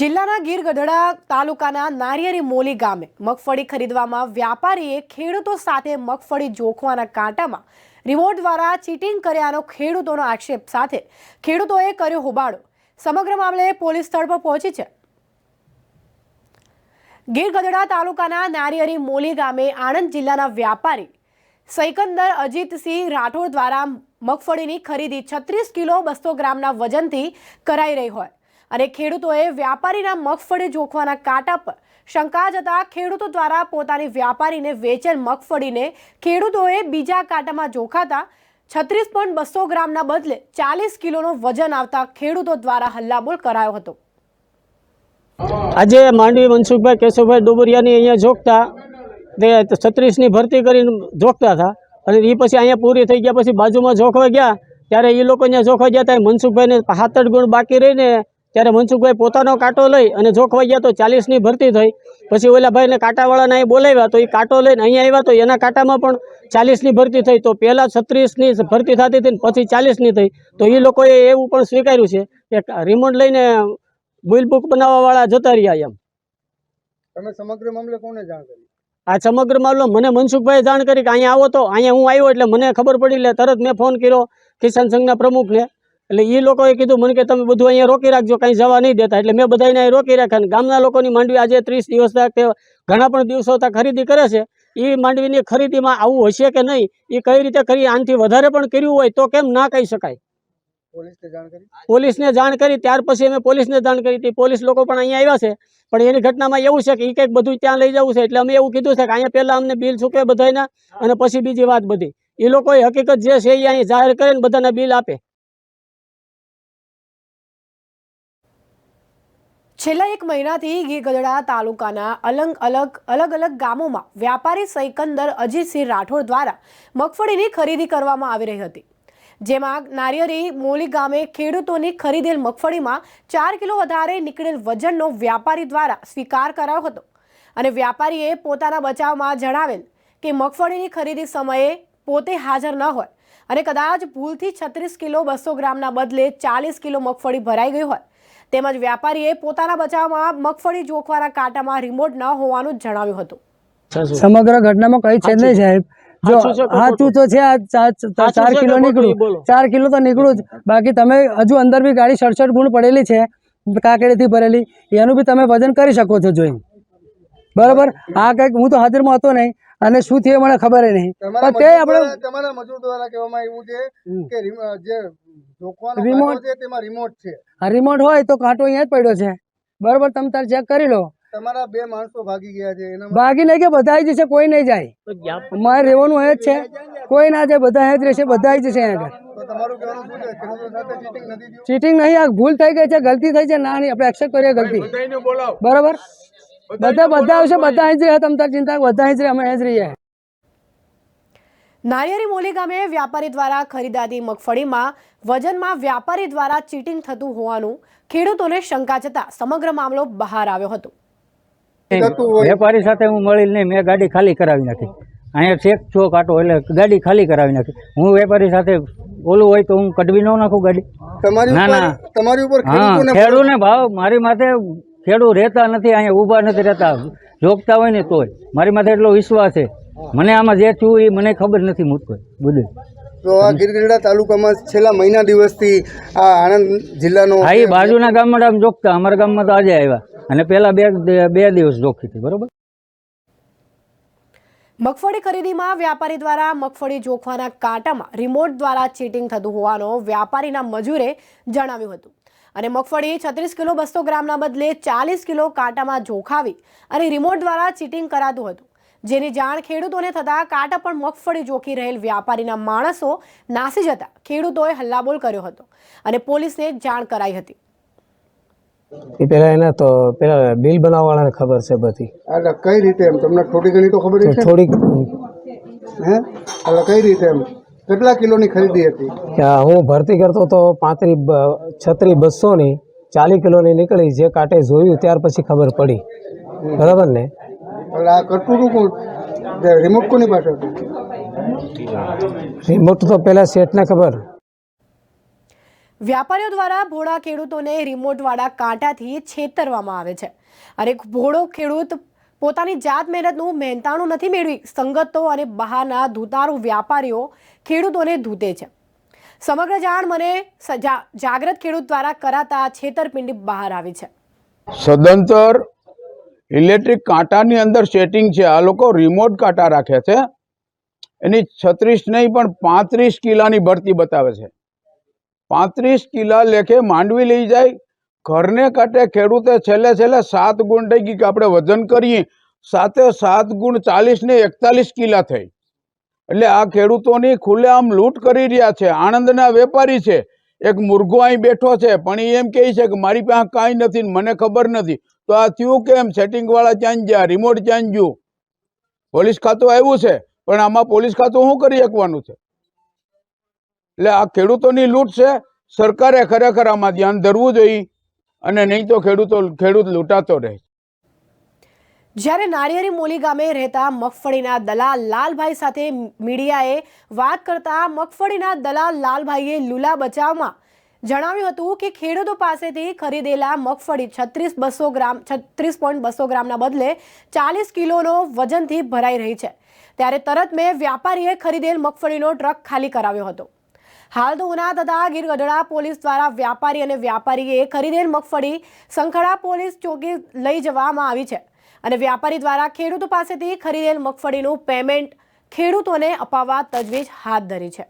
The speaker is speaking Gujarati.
જિલ્લાના ગીર ગઢડા તાલુકાના નારિયેરી મોલી ગામે મગફળી ખરીદવામાં વ્યાપારીએ ખેડૂતો સાથે મગફળી જોખવાના કાંટામાં રિમોટ દ્વારા ચીટિંગ કર્યાનો ખેડૂતોનો આક્ષેપ સાથે ખેડૂતોએ કર્યો હોબાળો. સમગ્ર મામલે પોલીસ સ્થળ પર પહોંચી છે. ગીર ગઢડા તાલુકાના નારિયેરી મોલી ગામે આણંદ જિલ્લાના વ્યાપારી સૈકંદર અજીતસિંહ રાઠોડ દ્વારા મગફળીની ખરીદી છત્રીસ કિલો બસો ગ્રામના વજનથી કરાઈ રહી હોય. અને ખેડૂતોએ વ્યાપારીના મગફળી જોખવાના કાંટા પર શંકા જતા ખેડૂતો દ્વારા પોતાની વ્યાપારીને વેચેલ મગફળીને ખેડૂતોએ બીજા કાંટામાં જોખાતા છત્રીસ પોઈન્ટ બસો ગ્રામના બદલે ચાલીસ કિલોનો વજન આવતા ખેડૂતો દ્વારા હલ્લાબોલ કરાયો હતો. આજે માંડવી મનસુખભાઈ કેશુભાઈ ડોબરિયાની અહીંયા જોખતા તે છત્રીસની ભરતી કરીને જોખતા હતા. અને એ પછી અહીંયા પૂરી થઈ ગયા, પછી બાજુમાં જોખવા ગયા, ત્યારે એ લોકો અહીંયા જોખવા ગયા, ત્યારે મનસુખભાઈને હાથડ ગુણ બાકી રહીને ત્યારે મનસુખભાઈ પોતાનો કાંટો લઈ અને જોખવાઈ ગયા તો ચાલીસની ભરતી થઈ. પછી ઓલા ભાઈને કાંટાવાળાને અહીં બોલાવ્યા તો એ કાંટો લઈને અહીંયા આવ્યા તો એના કાંટામાં પણ ચાલીસની ભરતી થઈ. તો પહેલાં છત્રીસની ભરતી થતી હતી ને પછી ચાલીસની થઈ. તો એ લોકોએ એવું પણ સ્વીકાર્યું છે કે રિમોટ લઈને બિલ બુક બનાવવાવાળા જતા રહ્યા એમ. તમે સમગ્ર મામલે કોને જાણ કરી? આ સમગ્ર મામલો મને મનસુખભાઈ જાણ કરી કે અહીંયા આવો તો અહીંયા હું આવ્યો એટલે મને ખબર પડી એટલે તરત મેં ફોન કર્યો કિસાન સંઘના પ્રમુખને. એટલે એ લોકોએ કીધું મને કે તમે બધું અહીંયા રોકી રાખજો કાંઈ જવા નહીં દેતા. એટલે મેં બધાને અહીં રોકી રાખ્યા અને ગામના લોકોની માંડવી આજે ત્રીસ દિવસ તે ઘણા પણ દિવસો ત્યાં ખરીદી કરે છે. એ માંડવીની ખરીદીમાં આવું હશે કે નહીં એ કઈ રીતે કરી આનાથી વધારે પણ કર્યું હોય તો કેમ ના કહી શકાય. પોલીસને જાણ કરી? જાણ કરી ત્યાર પછી અમે પોલીસને જાણ કરી હતી. પોલીસ લોકો પણ અહીંયા આવ્યા છે. પણ એની ઘટનામાં એવું છે કે એ કંઈક બધું ત્યાં લઈ જવું છે. એટલે અમે એવું કીધું છે કે અહીંયા પહેલાં અમને બિલ ચૂકે બધાના અને પછી બીજી વાત બધી. એ લોકોએ હકીકત જે છે એ અહીં જાહેર કરે ને બધાના બિલ આપે. છેલ્લા એક મહિનાથી ગીર ગઢડા તાલુકાના અલગ અલગ અલગ અલગ ગામોમાં વ્યાપારી સૈકંદર અજીતસિંહ રાઠોડ દ્વારા મગફળીની ખરીદી કરવામાં આવી રહી હતી. જેમાં નારિયેરી મોલી ગામે ખેડૂતોની ખરીદેલ મગફળીમાં ચાર કિલો વધારે નીકળેલ વજનનો વ્યાપારી દ્વારા સ્વીકાર કરાયો હતો. અને વ્યાપારીએ પોતાના બચાવમાં જણાવેલ કે મગફળીની ખરીદી સમયે પોતે હાજર ન હોય અને કદાચ ભૂલથી છત્રીસ કિલો બસો ગ્રામના બદલે ચાલીસ કિલો મગફળી ભરાઈ ગઈ હોય તેમજ વ્યાપારીએ પોતાના બચાવમાં મગફળી જોખવાના કાંટામાં રિમોટ ન હોવાનું જણાવ્યું હતું. સમગ્ર ઘટનામાં કઈ છે નહીં સાહેબ. જો છે, તો છે આ ચાર કિલો નીકળું. ચાર કિલો તો નીકળું જ. બાકી તમે હજુ અંદર બી ગાડી સડસઠ ગુણ પડેલી છે કાકડીથી ભરેલી. એનું બી તમે વજન કરી શકો છો જોઈને. બરાબર? આ કંઈક હું તો હાજરમાં હતો નહીં. અને શું થયું મને ખબર નહીં. પણ તે આપણે તમારા મજૂર દ્વારા કહેવામાં આવ્યું છે કે જે જોખવાનો રિમોટ- છે તેમાં રિમોટ છે. આ રિમોટ હોય તો કાંટો અહીંયા જ પડ્યો છે. બરોબર તમે તાર ચેક કરી લો. તમારા બે માણસો ભાગી ગયા છે એના નહીં કે બધા જશે કોઈ નહીં જાય. મારે રહેવાનું એ જ છે. કોઈ ના જાય બધા એ જ રહેશે બધા જશે અહીંયા આગળ. તમારું કહેવાનું શું છે? ખેડૂતો સાથે ચીટિંગ નથી ચીટિંગ નહીં આ ભૂલ થઈ ગઈ છે ગલતી થઈ છે. ના નહીં આપણે એક્સેપ્ટ કરીએ ગલતી. બરાબર? બધા બધા આવશે બધા અહીં જ રહ્યા તમ ચિંતા બધા અહીં જ રહે અમે અહીં જ નારિયેરી મોલી ગામે વ્યાપારી દ્વારા ખરીદાતી મગફળીમાં વજનમાં વ્યાપારી દ્વારા ચીટિંગ થતું હોવાનું ખેડૂતોને શંકા જતા સમગ્ર મામલો બહાર આવ્યો હતો. વેપારી સાથે હું મળી નહીં મેં ગાડી ખાલી કરાવી નાખી. અહીંયા ચેક છો કાટો એટલે ગાડી ખાલી કરાવી નાખી. હું વેપારી સાથે ઓલું હોય તો હું કઢવી ન નાખું ગાડી. તમારી ના, ના. તમારી ઉપર હા ખેડૂને ભાવ મારી માથે ખેડૂત રહેતા નથી અહીંયા ઊભા નથી રહેતા જોગતા હોય ને તોય. મારી માથે એટલો વિશ્વાસ છે. મને આમાં જે થયું એ મને ખબર નથી મૂકતો. બધું તો આ ગીરગઢડા તાલુકામાં છેલ્લા મહિના દિવસથી આ આણંદ જિલ્લાનો હા એ બાજુના ગામમાં આમ જોગતા. અમારા ગામમાં તો આજે આવ્યા. અને પહેલા બે બે દિવસ જોખી હતી બરોબર? મગફળી ખરીદીમાં વ્યાપારી દ્વારા મગફળી જોખવાના કાંટામાં રિમોટ દ્વારા ચીટિંગ થતું હોવાનો વ્યાપારીના મજૂરે જણાવ્યું હતું. અને મગફળી છત્રીસ કિલો બસો ગ્રામના બદલે ચાલીસ કિલો કાંટામાં જોખાવી અને રિમોટ દ્વારા ચીટિંગ કરાતું હતું. જેની જાણ ખેડૂતોને થતાં કાંટા પણ મગફળી જોખી રહેલ વ્યાપારીના માણસો નાસી જતા ખેડૂતોએ હલ્લાબોલ કર્યો હતો અને પોલીસને જાણ કરાઈ હતી. એ પેલા એના તો પેલા બિલ બનાવવાળાને ખબર છે બધી. એટલે કઈ રીતે એમ? તમને થોડી ઘણી તો ખબર છે થોડીક હે? એટલે કઈ રીતે એમ? કેટલા કિલોની ખરીદી હતી? હું ભરતી કરતો તો પાંત્રી છત્રી બસોની ચાલીસ કિલોની નીકળી જે કાંટે જોયું ત્યાર પછી ખબર પડી. બરાબર ને? આ કરતું હતું રિમોટ કોની પાસે રિમોટ તો શેઠને ખબર. વ્યાપારીઓ દ્વારા ભોળા ખેડૂતોને રિમોટવાળા કાંટાથી છેતરવામાં આવે છે. અને ભોળો ખેડૂત પોતાની જાત મહેનતનું મહેનતાણું નથી મેળવી, સંગતો અને બહારના ધૂતારું વ્યાપારીઓ ખેડૂતોને ધૂતે છે. સમગ્ર જાણ મને જાગ્રત ખેડૂત દ્વારા કરાતા છેતરપિંડી બહાર આવી છે. સદંતર ઇલેક્ટ્રિક કાંટાની અંદર સેટિંગ છે. આ લોકો રિમોટ કાંટા રાખે છે. એની છત્રીસ નહીં, પણ પાંત્રીસ કિલાની ભરતી બતાવે છે. પાંત્રીસ કિલા લેખે માંડવી લઈ જાય ઘરને કાંટે ખેડૂતે છેલ્લે છેલ્લે સાત ગુણ થઈ ગઈ કે આપણે વજન કરીએ. સાતે સાત ગુણ ચાલીસ ને એકતાલીસ કિલા થઈ. એટલે આ ખેડૂતોની ખુલ્લે આમ લૂંટ કરી રહ્યા છે. આણંદના વેપારી છે. એક મુર્ગો અહીં બેઠો છે. પણ એ એમ કહે છે કે મારી પાસે કાંઈ નથી મને ખબર નથી. તો આ થયું કેમ? સેટિંગવાળા ચાંજ જ્યાં રિમોટ ચાંજ જ્યું પોલીસ ખાતું આવ્યું છે. પણ આમાં પોલીસ ખાતું શું કરી શકવાનું છે? એટલે આ ખેડૂતોની લૂંટ છે. સરકારે ખરેખર આમાં ધ્યાન ધરવું જોઈએ. અને નહીં તો ખેડૂતો ખેડૂત લૂંટાતો રહે. જ્યારે નારિયેરી મોલી ગામે રહેતા મગફળીના દલાલ લાલભાઈ સાથે મીડિયાએ વાત કરતા મગફળીના દલાલ લાલભાઈએ લુલા બચાવમાં જણાવ્યું હતું કે ખેડૂતો પાસેથી ખરીદેલા મગફળી છત્રીસ બસો ગ્રામ છત્રીસ પોઈન્ટ બસો ગ્રામના બદલે ચાલીસ કિલોનો વજનથી ભરાઈ રહી છે. ત્યારે તરત મેં વ્યાપારીએ ખરીદેલ મગફળીનો ટ્રક ખાલી કરાવ્યો હતો. હાલ તો ઉના તથા ગીર ગઢડા પોલીસ દ્વારા વ્યાપારી અને વ્યાપારીએ ખરીદેલ મગફળી સંખડા પોલીસ ચોકી લઈ જવામાં આવી છે. અને વ્યાપારી દ્વારા ખેડૂતો પાસેથી ખરીદેલ મગફળીનું પેમેન્ટ ખેડૂતોને અપાવવા તજવીજ હાથ ધરી છે.